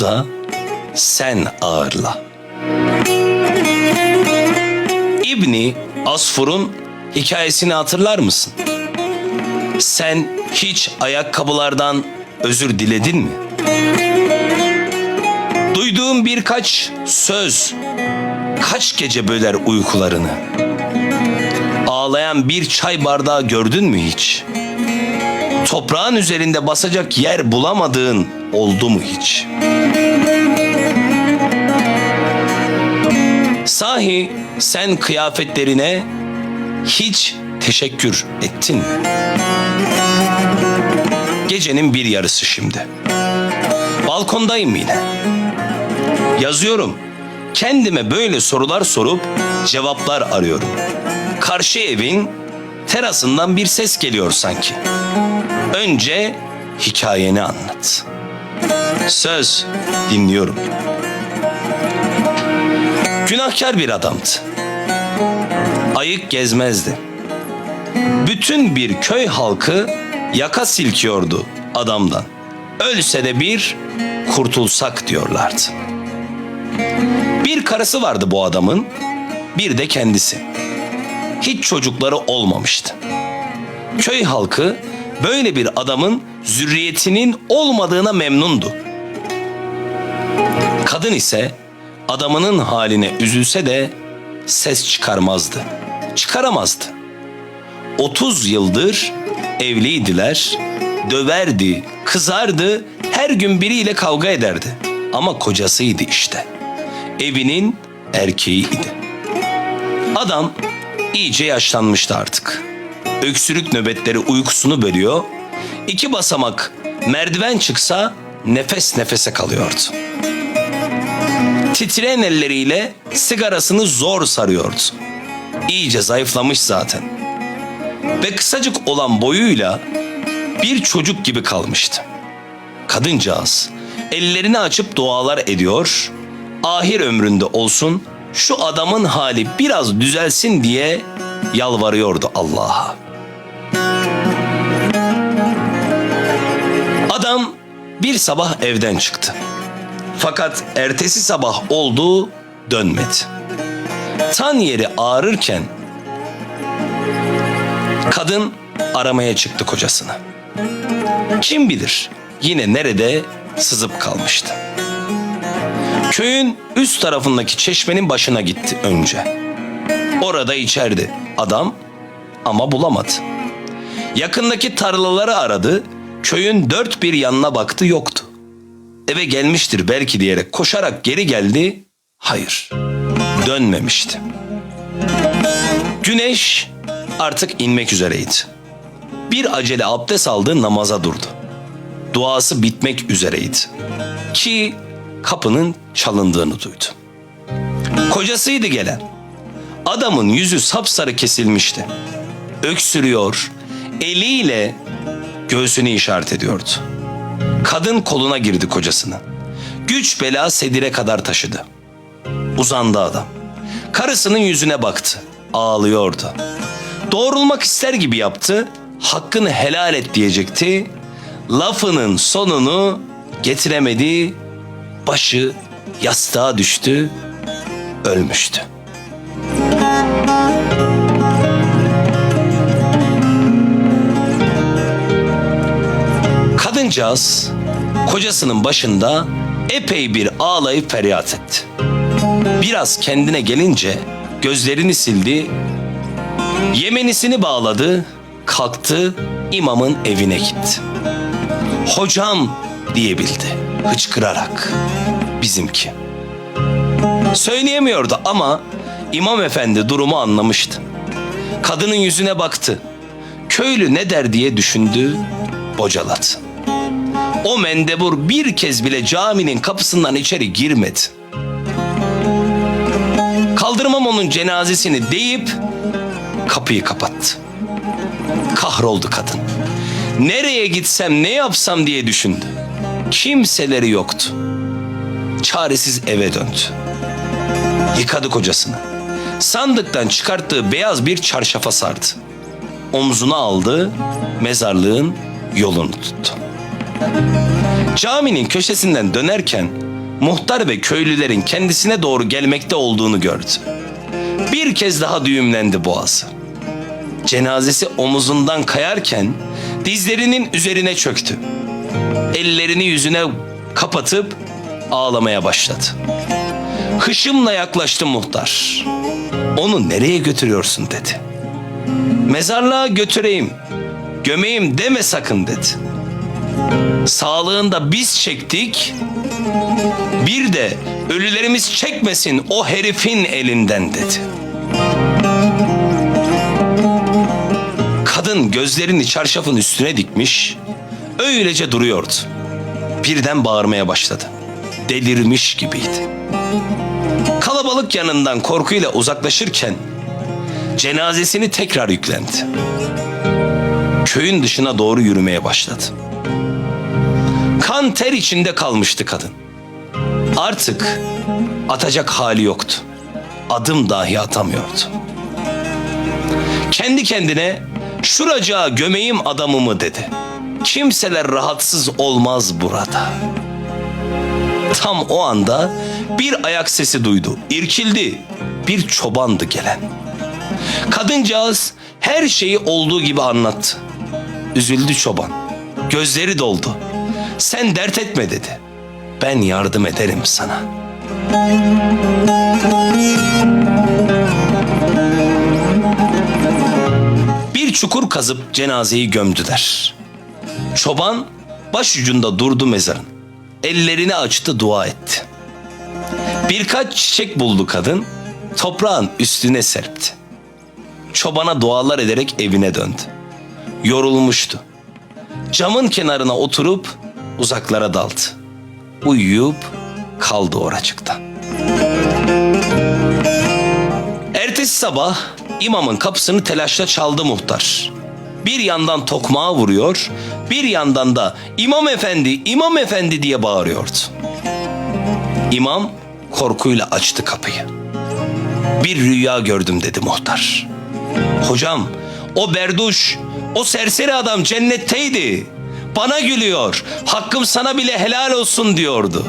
Da sen ağırla. İbni Asfur'un hikayesini hatırlar mısın? Sen hiç ayakkabılardan özür diledin mi? Duyduğum birkaç söz kaç gece böler uykularını? Ağlayan bir çay bardağı gördün mü hiç? Toprağın üzerinde basacak yer bulamadığın oldu mu hiç? Sahi sen kıyafetlerine hiç teşekkür ettin mi? Gecenin bir yarısı şimdi. Balkondayım yine. Yazıyorum. Kendime böyle sorular sorup cevaplar arıyorum. Karşı evin terasından bir ses geliyor sanki. Önce hikayeni anlat. Söz dinliyorum. Günahkar bir adamdı. Ayık gezmezdi. Bütün bir köy halkı yaka silkiyordu adamdan. Ölse de bir kurtulsak diyorlardı. Bir karısı vardı bu adamın, bir de kendisi. Hiç çocukları olmamıştı. Köy halkı böyle bir adamın zürriyetinin olmadığına memnundu. Kadın ise adamının haline üzülse de ses çıkarmazdı. Çıkaramazdı. 30 yıldır evliydiler. Döverdi, kızardı, her gün biriyle kavga ederdi. Ama kocasıydı işte. Evinin erkeğiydi. Adam iyice yaşlanmıştı artık. Öksürük nöbetleri uykusunu bölüyor. İki basamak merdiven çıksa nefes nefese kalıyordu. Titreyen elleriyle sigarasını zor sarıyordu. İyice zayıflamış zaten. Ve kısacık olan boyuyla bir çocuk gibi kalmıştı. Kadıncağız ellerini açıp dualar ediyor, ahir ömründe olsun şu adamın hali biraz düzelsin diye yalvarıyordu Allah'a. Bir sabah evden çıktı. Fakat ertesi sabah oldu dönmedi. Tan yeri ağrırken kadın aramaya çıktı kocasını. Kim bilir yine nerede sızıp kalmıştı. Köyün üst tarafındaki çeşmenin başına gitti önce. Orada içerdi adam ama bulamadı. Yakındaki tarlaları aradı, köyün dört bir yanına baktı yoktu. Eve gelmiştir belki diyerek koşarak geri geldi, hayır dönmemişti. Güneş artık inmek üzereydi. Bir acele abdest aldı namaza durdu. Duası bitmek üzereydi. Ki kapının çalındığını duydu. Kocasıydı gelen. Adamın yüzü sapsarı kesilmişti. Öksürüyor, eliyle göğsünü işaret ediyordu. Kadın koluna girdi kocasını. Güç bela sedire kadar taşıdı. Uzandı adam. Karısının yüzüne baktı. Ağlıyordu. Doğrulmak ister gibi yaptı. Hakkını helal et diyecekti. Lafının sonunu getiremedi. Başı yastığa düştü. Ölmüştü. Kadıncağız kocasının başında epey bir ağlayıp feryat etti. Biraz kendine gelince gözlerini sildi, yemenisini bağladı, kalktı imamın evine gitti. Hocam diyebildi hıçkırarak bizimki. Söyleyemiyordu ama imam efendi durumu anlamıştı. Kadının yüzüne baktı. Köylü ne der diye düşündü, bocaladı. O mendebur bir kez bile caminin kapısından içeri girmedi. Kaldırmam onun cenazesini deyip kapıyı kapattı. Kahroldu kadın. Nereye gitsem ne yapsam diye düşündü. Kimseleri yoktu. Çaresiz eve döndü. Yıkadı kocasını. Sandıktan çıkarttığı beyaz bir çarşafa sardı. Omzuna aldı, mezarlığın yolunu tuttu. Caminin köşesinden dönerken muhtar ve köylülerin kendisine doğru gelmekte olduğunu gördü. Bir kez daha düğümlendi boğazı. Cenazesi omuzundan kayarken dizlerinin üzerine çöktü. Ellerini yüzüne kapatıp ağlamaya başladı. Hışımla yaklaştı muhtar. Onu nereye götürüyorsun dedi. Mezarlığa götüreyim, gömeyim deme sakın dedi. Sağlığında biz çektik, bir de ölülerimiz çekmesin o herifin elinden dedi. Kadın gözlerini çarşafın üstüne dikmiş, öylece duruyordu. Birden bağırmaya başladı. Delirmiş gibiydi. Kalabalık yanından korkuyla uzaklaşırken cenazesini tekrar yüklendi. Köyün dışına doğru yürümeye başladı. Ter içinde kalmıştı kadın. Artık atacak hali yoktu. Adım dahi atamıyordu. Kendi kendine şuracağa gömeyim adamımı dedi. Kimseler rahatsız olmaz burada. Tam o anda bir ayak sesi duydu. İrkildi. Bir çobandı gelen. Kadıncağız her şeyi olduğu gibi anlattı. Üzüldü çoban. Gözleri doldu. Sen dert etme dedi. Ben yardım ederim sana. Bir çukur kazıp cenazeyi gömdüler. Çoban başucunda durdu mezarın. Ellerini açtı dua etti. Birkaç çiçek buldu kadın, toprağın üstüne serpti. Çobana dualar ederek evine döndü. Yorulmuştu. Camın kenarına oturup uzaklara daldı. Uyuyup kaldı oracıkta. Ertesi sabah imamın kapısını telaşla çaldı muhtar. Bir yandan tokmağı vuruyor, bir yandan da imam efendi, imam efendi diye bağırıyordu. İmam korkuyla açtı kapıyı. Bir rüya gördüm dedi muhtar. Hocam o berduş, o serseri adam cennetteydi. Bana gülüyor. Hakkım sana bile helal olsun diyordu.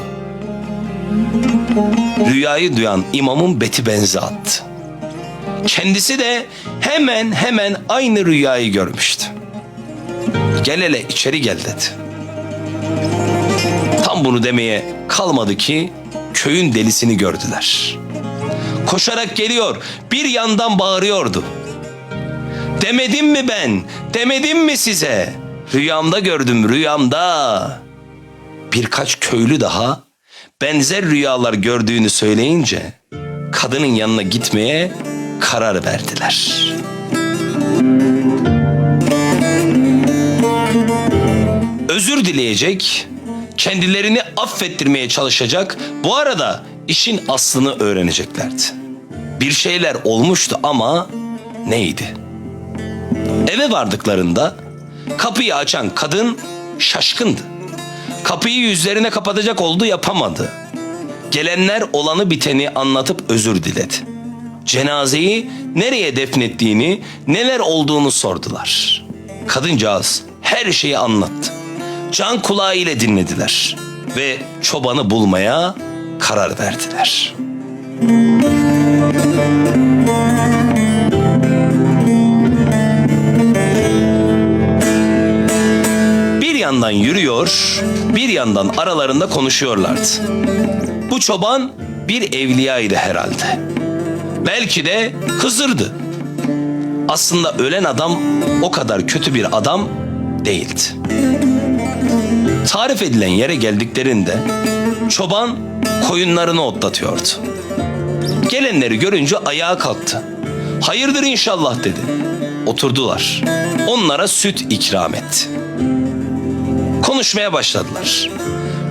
Rüyayı duyan imamın beti benzi attı. Kendisi de hemen hemen aynı rüyayı görmüştü. Gel hele içeri gel dedi. Tam bunu demeye kalmadı ki köyün delisini gördüler. Koşarak geliyor, bir yandan bağırıyordu. Demedim mi ben? Demedim mi size? Rüyamda gördüm rüyamda. Birkaç köylü daha benzer rüyalar gördüğünü söyleyince kadının yanına gitmeye karar verdiler. Özür dileyecek, kendilerini affettirmeye çalışacak. Bu arada işin aslını öğreneceklerdi. Bir şeyler olmuştu ama neydi? Eve vardıklarında kapıyı açan kadın şaşkındı. Kapıyı yüzlerine kapatacak oldu yapamadı. Gelenler olanı biteni anlatıp özür diledi. Cenazeyi nereye defnettiğini, neler olduğunu sordular. Kadıncağız her şeyi anlattı. Can kulağı ile dinlediler ve çobanı bulmaya karar verdiler. Bir yandan yürüyor, bir yandan aralarında konuşuyorlardı. Bu çoban bir evliyaydı herhalde. Belki de Hızır'dı. Aslında ölen adam o kadar kötü bir adam değildi. Tarif edilen yere geldiklerinde çoban koyunlarını otlatıyordu. Gelenleri görünce ayağa kalktı. Hayırdır inşallah dedi. Oturdular. Onlara süt ikram etti. Konuşmaya başladılar.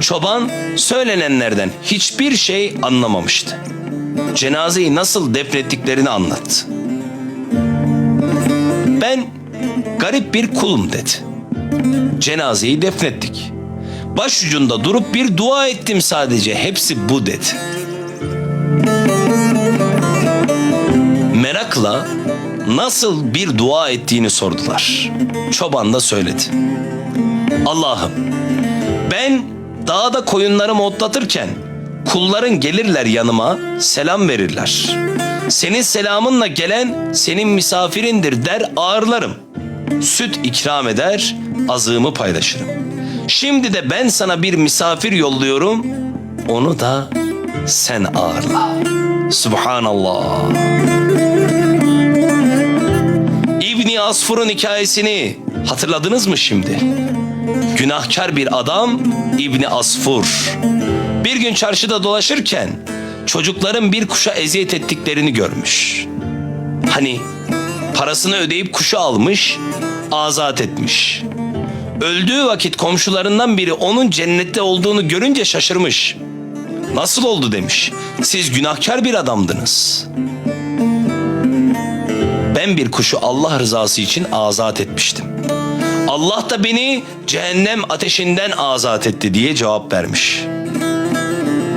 Çoban söylenenlerden hiçbir şey anlamamıştı. Cenazeyi nasıl defnettiklerini anlattı. Ben garip bir kulum dedi. Cenazeyi defnettik. Başucunda durup bir dua ettim sadece. Hepsi bu dedi. Merakla nasıl bir dua ettiğini sordular. Çoban da söyledi. Allah'ım Ben dağda koyunlarımı otlatırken kulların gelirler yanıma selam verirler. Senin selamınla gelen senin misafirindir der ağırlarım. Süt ikram eder, azığımı paylaşırım. Şimdi de ben sana bir misafir yolluyorum, onu da sen ağırla. Subhanallah. İbni Asfur'un hikayesini hatırladınız mı şimdi? Günahkar bir adam İbni Asfur. Bir gün çarşıda dolaşırken çocukların bir kuşa eziyet ettiklerini görmüş. Hani parasını ödeyip kuşu almış, azat etmiş. Öldüğü vakit komşularından biri onun cennette olduğunu görünce şaşırmış. Nasıl oldu demiş. Siz günahkar bir adamdınız. Ben bir kuşu Allah rızası için azat etmiştim. Allah da beni cehennem ateşinden azat etti diye cevap vermiş.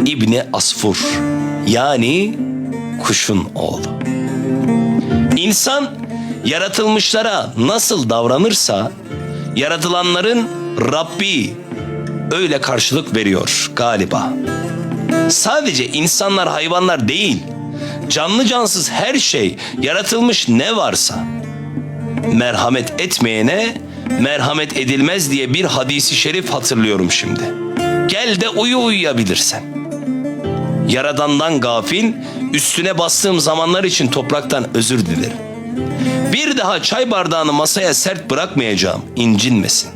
İbni Asfur yani kuşun oğlu. İnsan yaratılmışlara nasıl davranırsa yaratılanların Rabbi öyle karşılık veriyor galiba. Sadece insanlar hayvanlar değil, canlı cansız her şey yaratılmış ne varsa merhamet etmeyene merhamet edilmez diye bir hadisi şerif hatırlıyorum şimdi. Gel de uyu uyuyabilirsen. Yaradandan gafil, üstüne bastığım zamanlar için topraktan özür dilerim. Bir daha çay bardağını masaya sert bırakmayacağım, incinmesin.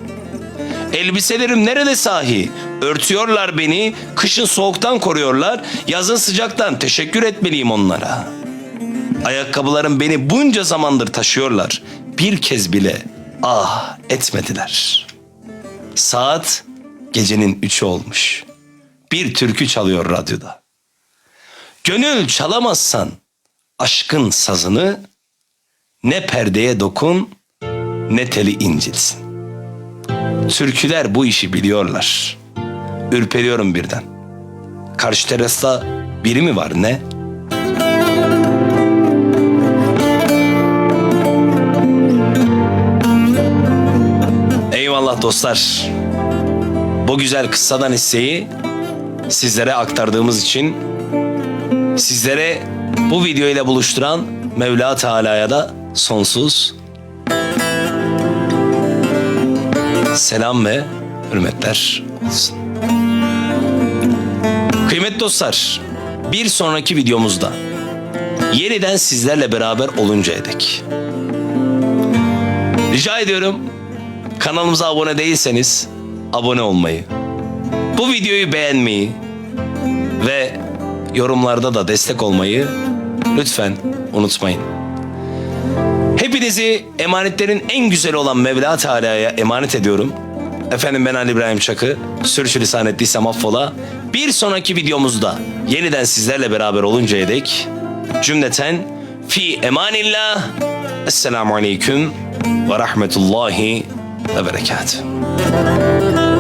Elbiselerim nerede sahi? Örtüyorlar beni, kışın soğuktan koruyorlar, yazın sıcaktan teşekkür etmeliyim onlara. Ayakkabılarım beni bunca zamandır taşıyorlar. Bir kez bile ah etmediler. Saat gecenin üçü olmuş. Bir türkü çalıyor radyoda. Gönül çalamazsan aşkın sazını ne perdeye dokun ne teli incilsin. Türküler bu işi biliyorlar. Ürperiyorum birden. Karşı terasta biri mi var ne? Dostlar. Bu güzel kıssadan hisseyi sizlere aktardığımız için sizlere bu video ile buluşturan Mevla Teala'ya da sonsuz selam ve hürmetler olsun. Kıymetli dostlar, bir sonraki videomuzda yeniden sizlerle beraber oluncaya dek rica ediyorum kanalımıza abone değilseniz abone olmayı, bu videoyu beğenmeyi ve yorumlarda da destek olmayı lütfen unutmayın. Hepinizi emanetlerin en güzeli olan Mevla Teala'ya emanet ediyorum. Efendim ben Ali İbrahim Çakı. Sürçülisan ettiysem affola. Bir sonraki videomuzda yeniden sizlerle beraber oluncaya dek cümleten fi emanillah. Esselamu aleyküm ve rahmetullahi ve berekatuhu.